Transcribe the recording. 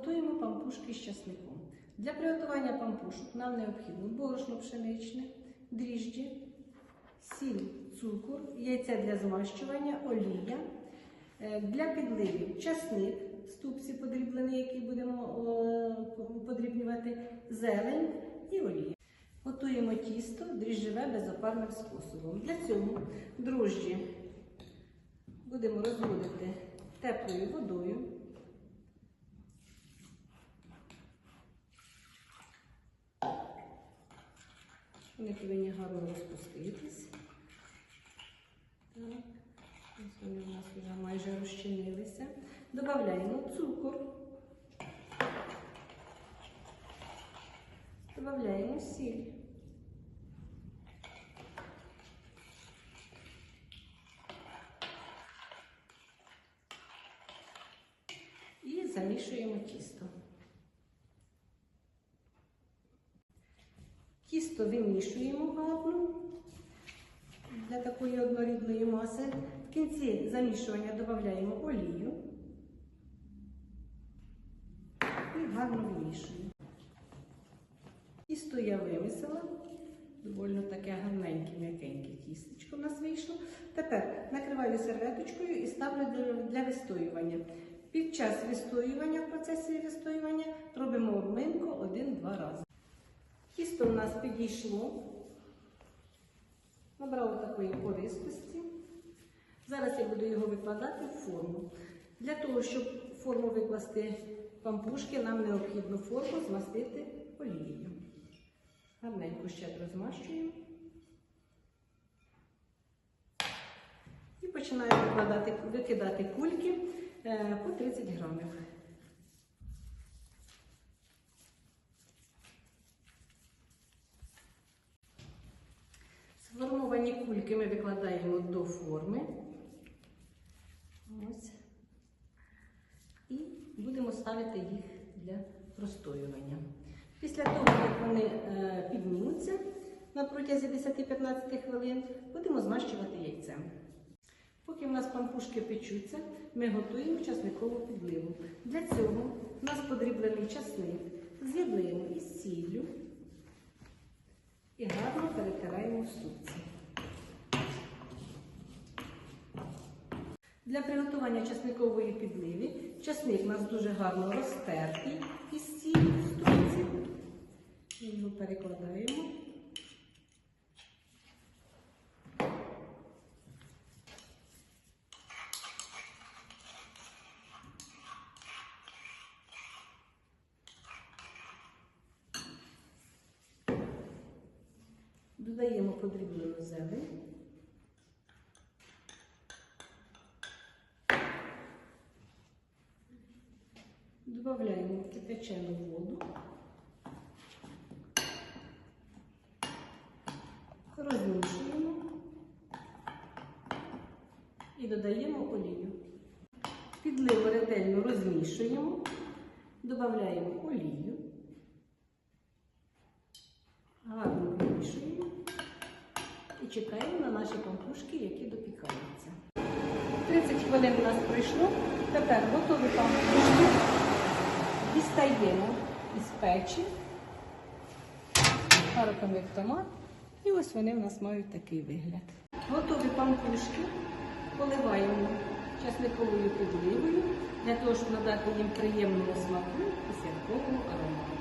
Готуємо пампушки з часником. Для приготування пампушок нам необхідно борошно пшеничне, дріжджі, сіль, цукор, яйця для змащування, олія. Е, Для підливів часник, ступці подріблені, які будемо подрібнювати, зелень і олія. Готуємо тісто дріжджеве безопарним способом. Для цього дрожджі будемо розводити теплою водою. Вони повинні гарно розпуститись. Так. Ось вони у нас вже майже розчинилися. Додаємо цукор. Додаємо сіль. І замішуємо тісто. Тісто вимішуємо гарно для такої однорідної маси. В кінці замішування додаємо олію і гарно вимішуємо. Тісто я вимісила. Довольно таке гарненьке, м'якеньке тістечко у нас вийшло. Тепер накриваю серветочкою і ставлю для вистоювання. Під час вистоювання, в процесі вистоювання робимо обминку один-два рази. Тісто у нас підійшло, набрало такої пористості. Зараз я буду його викладати в форму. Для того, щоб форму викласти пампушки, нам необхідно форму змастити олією. Гарненько щедро змащуємо. І викладати, викидати кульки е, по 30 грамів. Сформовані кульки ми викладаємо до форми. Ось. І будемо ставити їх для простоювання. Після того, як вони е, піднімуться на протязі 10-15 хвилин, будемо змащувати яйцем. Поки в нас пампушки печуться, ми готуємо часникову підливу. Для цього у нас подріблений часник з'єднуємо із сіллю і гарно перетираємо в супці. Для приготування часникової підливи часник у нас дуже гарно розтертий із сіллю в струнці. Ми його перекладаємо. Додаємо подріблену зелень. Додаємо кипячену воду. Розмішуємо і додаємо олію. Підливу ретельно розмішуємо, додаємо олію, гарно вимішуємо і чекаємо на наші пампушки, які допікаються. 30 хвилин у нас пройшло. Тепер готові пампушки. Дістаємо із печі, париком як томат. І ось вони в нас мають такий вигляд. Готові пампушки поливаємо часниковою підливою для того, щоб надати їм приємного смаку і святкового аромату.